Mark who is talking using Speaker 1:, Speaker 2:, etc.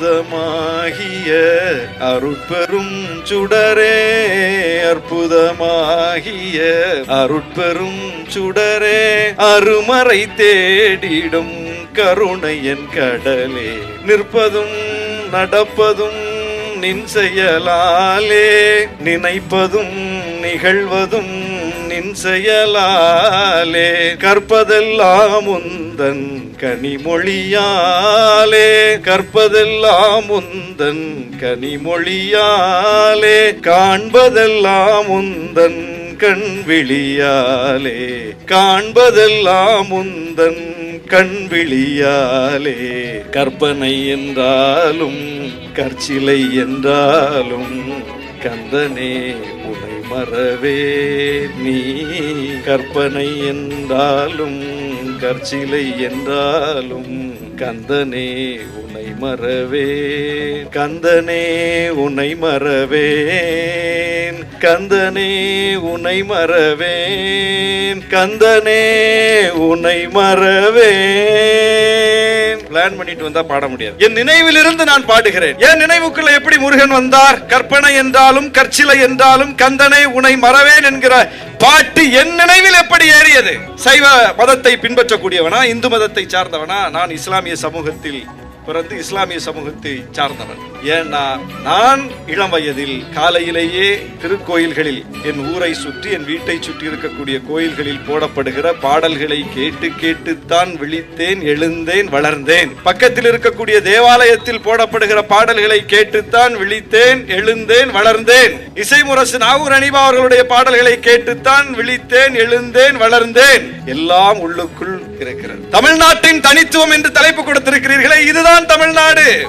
Speaker 1: அற்புதமாகிய அருட்பெரும் சுடரே அற்புதமாகிய அருட்பெரும் சுடரே அருமறை தேடிடும் கருணையன் கடலே நிற்பதும் நடப்பதும் நின் செயலாலே நினைப்பதும் நிகழ்வதும் நின் செயலாலே கற்பதெல்லாம் உந்தன் கனிமொழியாலே கற்பதெல்லாம் உந்தன் கனிமொழியாலே காண்பதெல்லாம் உந்தன் கண் விழியாலே காண்பதெல்லாம் உந்தன் கண் விழியாலே கற்பனை என்றாலும் கற்சிலை என்றாலும் கந்தனே உனை மறவே நீ. கற்பனை என்றாலும் கற்சிலை என்றாலும் கந்தனே உனை மறவே. கந்தனே உனை மறவேன். கந்தனே உனை மறவேன். கந்தனே உனை மறவேன். பிளான் பண்ணிட்டு வந்தா பாட முடியாது. என் நினைவில் இருந்து நான் பாடுகிறேன். என் நினைவுக்குள்ள எப்படி முருகன் வந்தார்? கற்பனை என்றாலும் கற்சிலை என்றாலும் கந்தனை உனை மறவேன் என்கிற பாட்டு என் நினைவில் எப்படி ஏறியது? சைவ மதத்தை பின்பற்றக்கூடியவனா இந்து மதத்தை சார்ந்தவனா நான் இஸ்லாமிய சமூகத்தில் பிறந்து இஸ்லாமிய சமூகத்தை சார்ந்தவன். ஏன்னா நான் இளம் வயதில் காலையிலேயே திருக்கோயில்களில் என் ஊரை சுற்றி என் வீட்டை சுற்றி இருக்கக்கூடிய கோயில்களில் போடப்படுகிற பாடல்களை கேட்டு கேட்டுத்தான் விழித்தேன் எழுந்தேன் வளர்ந்தேன். பக்கத்தில் இருக்கக்கூடிய தேவாலயத்தில் போடப்படுகிற பாடல்களை கேட்டுத்தான் விழித்தேன் எழுந்தேன் வளர்ந்தேன். இசைமுரசு நாகூர் அனிபா அவர்களுடைய பாடல்களை கேட்டுத்தான் விழித்தேன் எழுந்தேன் வளர்ந்தேன். எல்லாம் உள்ளுக்குள் இருக்கிறது. தமிழ்நாட்டின் தனித்துவம் என்று தலைப்பு கொடுத்திருக்கிறீர்களே இதுதான் தமிழ்நாடு.